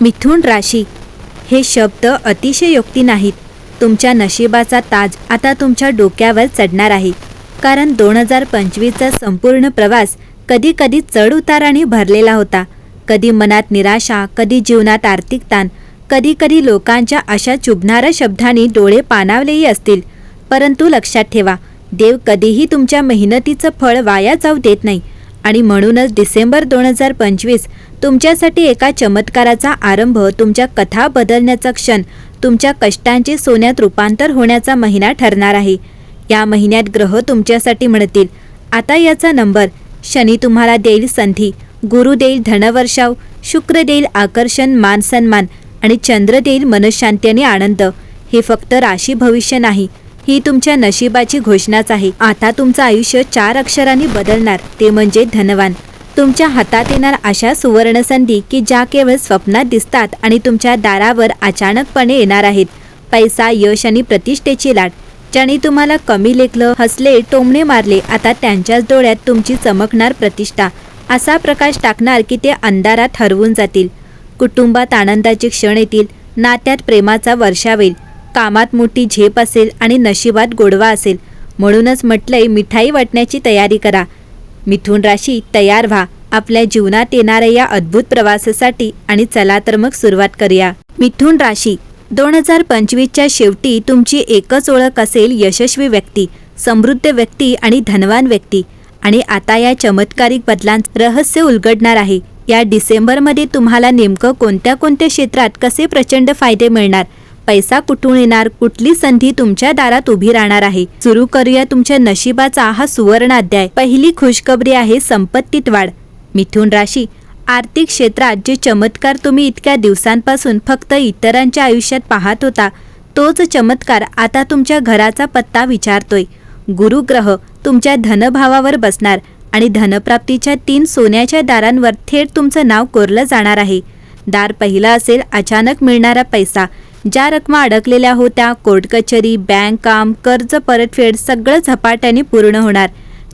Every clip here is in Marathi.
मिथुन राशी. हे शब्द अतिशय योक्ती नाहीत. तुमच्या नशिबाचा ताज आता तुमच्या डोक्यावर चढणार आहे. कारण दोन हजार पंचवीसचा संपूर्ण प्रवास कधी कधी चढ उताराने भरलेला होता. कधी मनात निराशा कधी जीवनात आर्थिक ताण कधी कधी लोकांच्या अशा चुभणाऱ्या शब्दांनी डोळे पाणावलेही असतील. परंतु लक्षात ठेवा देव कधीही तुमच्या मेहनतीचं फळ वाया जाऊ देत नाही. आणि म्हणूनच डिसेंबर दोन हजार पंचवीस तुमच्यासाठी एका चमत्काराचा आरंभ तुमच्या कथा बदलण्याचा क्षण तुमच्या कष्टांचे सोन्यात रूपांतर होण्याचा महिना ठरणार आहे. या महिन्यात ग्रह तुमच्यासाठी म्हणतील आता याचा नंबर. शनी तुम्हाला देईल संधी. गुरु देईल धनवर्षाव. शुक्र देईल आकर्षण मान सन्मान. आणि चंद्र देईल मनशांती आणि आनंद. हे फक्त राशी भविष्य नाही. ही तुमच्या नशिबाची घोषणाच आहे. आता तुमचं आयुष्य चार अक्षरांनी बदलणार ते म्हणजे धनवान. तुमच्या हातात येणार अशा सुवर्ण संधी की ज्या केवळ स्वप्नात दिसतात आणि तुमच्या दारावर अचानकपणे येणार आहेत. पैसा यश आणि प्रतिष्ठेची लाट. ज्यांनी तुम्हाला कमी लेखलं हसले टोमणे मारले आता त्यांच्याच डोळ्यात तुमची चमकणार प्रतिष्ठा. असा प्रकाश टाकणार की ते अंधारात हरवून जातील. कुटुंबात आनंदाचे क्षण येतील नात्यात प्रेमाचा वर्षावेल. कामात मोठी झेप असेल आणि नशिबात गोडवा असेल. म्हणूनच म्हटलंय मिठाई वाटण्याची तयारी करा. मिथुन राशी तयार व्हा. आपल्या जीवनात येणाऱ्या या अद्भुत प्रवासासाठी आणि चला तर मग सुरुवात करूया. मिथुन राशी दोन हजार पंचवीसच्या शेवटी तुमची एकच ओळख असेल यशस्वी व्यक्ती समृद्ध व्यक्ती आणि धनवान व्यक्ती. आणि आता या चमत्कारिक बदलांचं रहस्य उलगडणार आहे. या डिसेंबरमध्ये तुम्हाला नेमकं कोणत्या कोणत्या क्षेत्रात कसे प्रचंड फायदे मिळणार? पैसा कुठून येणार कुठली संधी तुमच्या दारात उभी राहणार आहे? सुरू करूया तुमच्या नशिबाचा हा सुवर्ण अध्याय. पहिली खुशखबरी आहे संपत्तीत वाढ. मिथुन राशी आर्थिक क्षेत्रात जे चमत्कार तुम्ही इतक्या दिवसांपासून फक्त इतरांच्या आयुष्यात पाहत होता तोच चमत्कार आता तुमच्या घराचा पत्ता विचारतोय. गुरुग्रह तुमच्या धनभावावर बसणार आणि धनप्राप्तीच्या तीन सोन्याच्या दारांवर थेट तुमचं नाव कोरलं जाणार आहे. दार पहिला असेल अचानक मिळणारा पैसा. ज्या रकमा अडकलेल्या होत्या कोर्ट कचेरी बँक काम कर्ज परतफेड सगळं झपाट्याने पूर्ण होणार.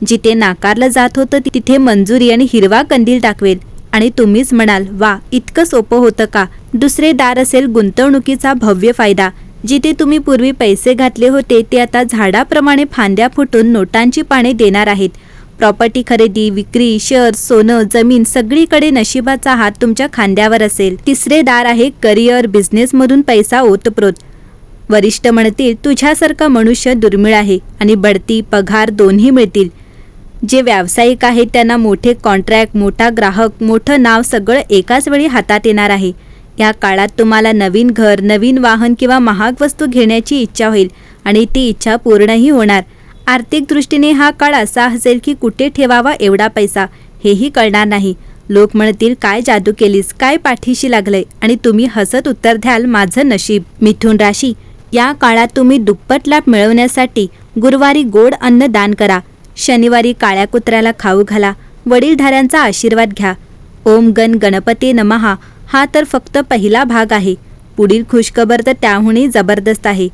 जिथे नाकारलं जात होतं तिथे मंजुरी आणि हिरवा कंदील दाखवेल आणि तुम्हीच म्हणाल वा इतकं सोपं होतं का? दुसरे दार असेल गुंतवणुकीचा भव्य फायदा. जिथे तुम्ही पूर्वी पैसे घातले होते ते आता झाडाप्रमाणे फांद्या फुटून नोटांची पाने देणार आहेत. प्रॉपर्टी खरेदी विक्री शेअर सोनं जमीन सगळीकडे नशिबाचा हात तुमच्या खांद्यावर असेल. तिसरे दार आहे करिअर बिझनेसमधून पैसा ओतप्रोत. वरिष्ठ म्हणतील तुझ्यासारखा मनुष्य दुर्मिळ आहे आणि बढती पगार दोन्ही मिळतील. जे व्यावसायिक आहेत त्यांना मोठे कॉन्ट्रॅक्ट मोठा ग्राहक मोठं नाव सगळं एकाच वेळी हातात येणार आहे. या काळात तुम्हाला नवीन घर नवीन वाहन किंवा महाग वस्तू घेण्याची इच्छा होईल आणि ती इच्छा पूर्णही होणार. आर्थिक दृष्टीने हा काळ असा असेल की कुठे ठेवावा एवढा पैसा? हेही कळणार नाही. लोक म्हणतील काय जादू केलीस? काय पाठीशी लागलंय? आणि तुम्ही हसत उत्तर द्याल माझं नशीब. मिथुन राशी या काळात तुम्ही दुप्पट लाभ मिळवण्यासाठी गुरुवारी गोड अन्न दान करा. शनिवारी काळ्या कुत्र्याला खाऊ घाला. वडीलधाऱ्यांचा आशीर्वाद घ्या. ओम गण गणपती नमहा हा तर फक्त पहिला भाग आहे. पुढील खुशखबर तर त्याहूनही जबरदस्त आहे.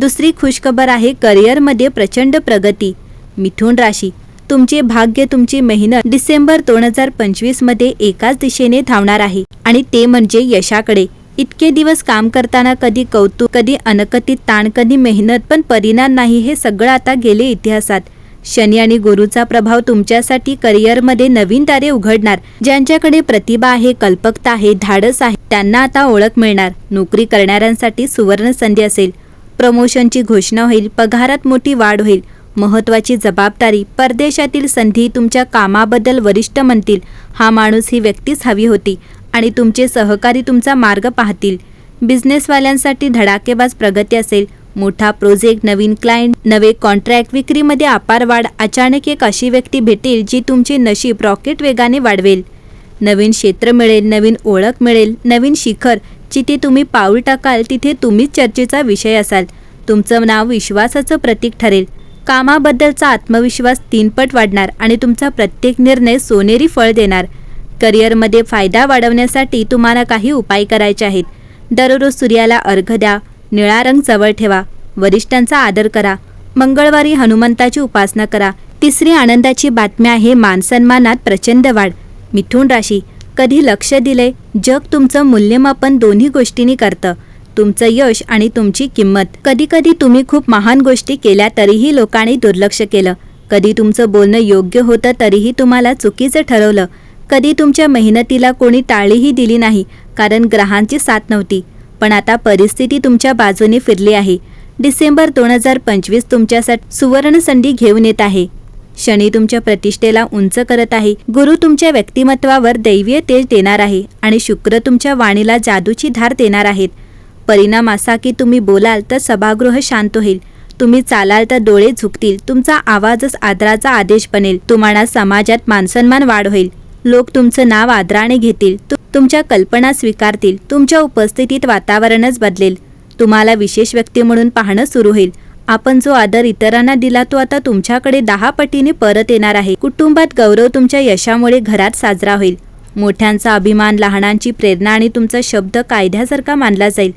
दुसरी खुशखबर आहे करिअरमध्ये प्रचंड प्रगती. मिथुन राशी. तुमचे भाग्य तुमची मेहनत डिसेंबर दोन हजार पंचवीसमध्ये एकाच दिशेने धावणार आहे. आणि ते म्हणजे यशाकडे. इतके दिवस काम करताना कधी कौतुक कधी अनकथित ताण कधी मेहनत पण परिणाम नाही हे सगळं आता गेले इतिहासात. शनी आणि गुरुचा प्रभाव तुमच्यासाठी करिअरमध्ये नवीन तारे उघडणार. ज्यांच्याकडे प्रतिभा आहे कल्पकता आहे धाडस आहे त्यांना आता ओळख मिळणार. नोकरी करणाऱ्यांसाठी सुवर्ण संधी असेल. प्रमोशनची घोषणा होईल पगारात मोठी वाढ होईल. महत्त्वाची जबाबदारी परदेशातील संधी तुमच्या कामाबद्दल वरिष्ठ म्हणतील. हा माणूस ही व्यक्तीच हवी होती आणि तुमचे सहकारी तुमचा मार्ग पाहतील. बिझनेसवाल्यांसाठी धडाकेबाज प्रगती असेल. मोठा प्रोजेक्ट नवीन क्लायंट नवे कॉन्ट्रॅक्ट विक्रीमध्ये अपार वाढ अचानक एक अशी व्यक्ती भेटेल जी तुमचे नशीब रॉकेट वेगाने वाढवेल. नवीन क्षेत्र मिळेल नवीन ओळख मिळेल नवीन शिखर जिथे तुम्ही पाऊल टाकाल तिथे तुम्हीच चर्चेचा विषय असाल. तुमचं नाव विश्वासाचं प्रतीक ठरेल. कामाबद्दलचा आत्मविश्वास तीनपट वाढणार आणि तुमचा प्रत्येक निर्णय सोनेरी फळ देणार. करिअरमध्ये फायदा वाढवण्यासाठी तुम्हाला काही उपाय करायचे आहेत. दररोज सूर्याला अर्घ द्या निळा रंग जवळ ठेवा वरिष्ठांचा आदर करा मंगळवारी हनुमंताची उपासना करा. तिसरी आनंदाची बातमी आहे मानसन्मानात प्रचंड वाढ. मिथुन राशी कधी लक्ष दिले जग तुमचं मूल्यमापन दोन्ही गोष्टींनी करतं. तुमचं यश आणि तुमची किंमत. कधी कधी तुम्ही खूप महान गोष्टी केल्या तरीही लोकांनी दुर्लक्ष केलं. कधी तुमचं बोलणं योग्य होतं तरीही तुम्हाला चुकीचं ठरवलं. कधी तुमच्या मेहनतीला कोणी टाळीही दिली नाही कारण ग्रहांची साथ नव्हती. पण आता परिस्थिती तुमच्या बाजूने फिरली आहे. डिसेंबर दोन हजार पंचवीस तुमच्यासाठी सुवर्ण संधी घेऊन येत आहे. शनी तुमच्या प्रतिष्ठेला उंच करत आहे. गुरु तुमच्या व्यक्तिमत्वावर दैवीय तेज देणार आहे आणि शुक्र तुमच्या वाणीला जादूची धार देणार आहेत. परिणाम असा की तुम्ही बोलाल तर सभागृह शांत होईल. तुम्ही चालाल तर डोळे झुकतील. तुमचा आवाजच आदराचा आदेश बनेल. तुम्हाला समाजात मानसन्मान वाढ होईल. लोक तुमचं नाव आदराने घेतील. तु- तुमच्या कल्पना स्वीकारतील. तुमच्या उपस्थितीत वातावरणच बदलेल. तुम्हाला विशेष व्यक्ती म्हणून पाहणं सुरू होईल. आपण जो आदर इतरांना दिला तो आता तुमच्याकडे दहा पटीने परत येणार आहे. कुटुंबात गौरव तुमच्या यशामुळे घरात साजरा होईल. मोठ्यांचा अभिमान लहानांची प्रेरणा आणि तुमचा शब्द कायद्यासारखा मानला जाईल.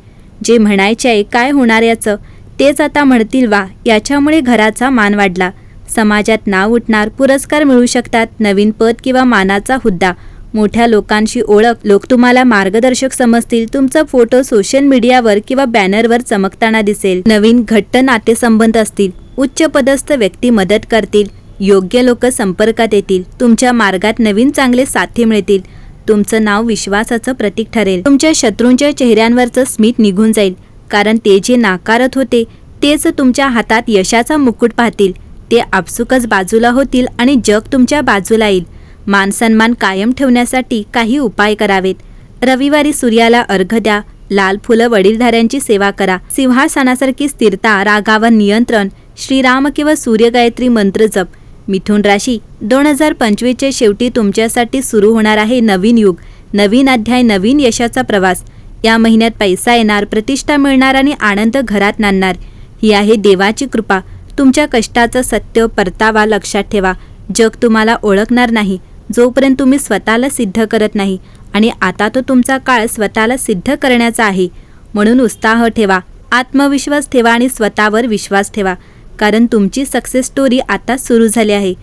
जे म्हणायचे आहे काय होणार याचं? तेच आता म्हणतील वा. याच्यामुळे घराचा मान वाढला. समाजात नाव उठणार पुरस्कार मिळू शकतात नवीन पद किंवा मानाचा हुद्दा. मोठ्या लोकांशी ओळख लोक तुम्हाला मार्गदर्शक समजतील तुमचा फोटो सोशल मीडियावर किंवा बॅनरवर चमकताना दिसेल. नवीन घट्ट नातेसंबंध असतील उच्च पदस्थ व्यक्ती मदत करतील योग्य लोक संपर्कात येतील तुमच्या मार्गात नवीन चांगले साथी मिळतील तुमचं नाव विश्वासाचं प्रतीक ठरेल. तुमच्या शत्रूंच्या चेहऱ्यांवरचं स्मित निघून जाईल कारण ते जे नाकारत होते तेच तुमच्या हातात यशाचा मुकुट पाहतील ते आपसुकच बाजूला होतील आणि जग तुमच्या बाजूला येईल. मानसन्मान कायम ठेवण्यासाठी काही उपाय करावेत. रविवारी सूर्याला अर्घ द्या. लाल फुलं वडीलधाऱ्यांची सेवा करा. सिंहासनासारखी स्थिरता रागावर नियंत्रण श्रीराम किंवा सूर्यगायत्री मंत्र जप. मिथुन राशी दोन हजार पंचवीसच्या शेवटी तुमच्यासाठी सुरू होणार आहे नवीन युग. नवीन अध्याय नवीन यशाचा प्रवास. या महिन्यात पैसा येणार प्रतिष्ठा मिळणार आणि आनंद घरात नांदणार. ही आहे देवाची कृपा. तुमच्या कष्टाचं सत्य परतावा लक्षात ठेवा. जग तुम्हाला ओळखणार नाही. जोपर्यंत तुम्ही स्वतःला सिद्ध करत नाही आणि आता तो तुमचा काळ स्वतःला सिद्ध करण्याचा आहे म्हणून उत्साह ठेवा आत्मविश्वास ठेवा आणि स्वतःवर विश्वास ठेवा कारण तुमची सक्सेस स्टोरी आता सुरू झाली आहे.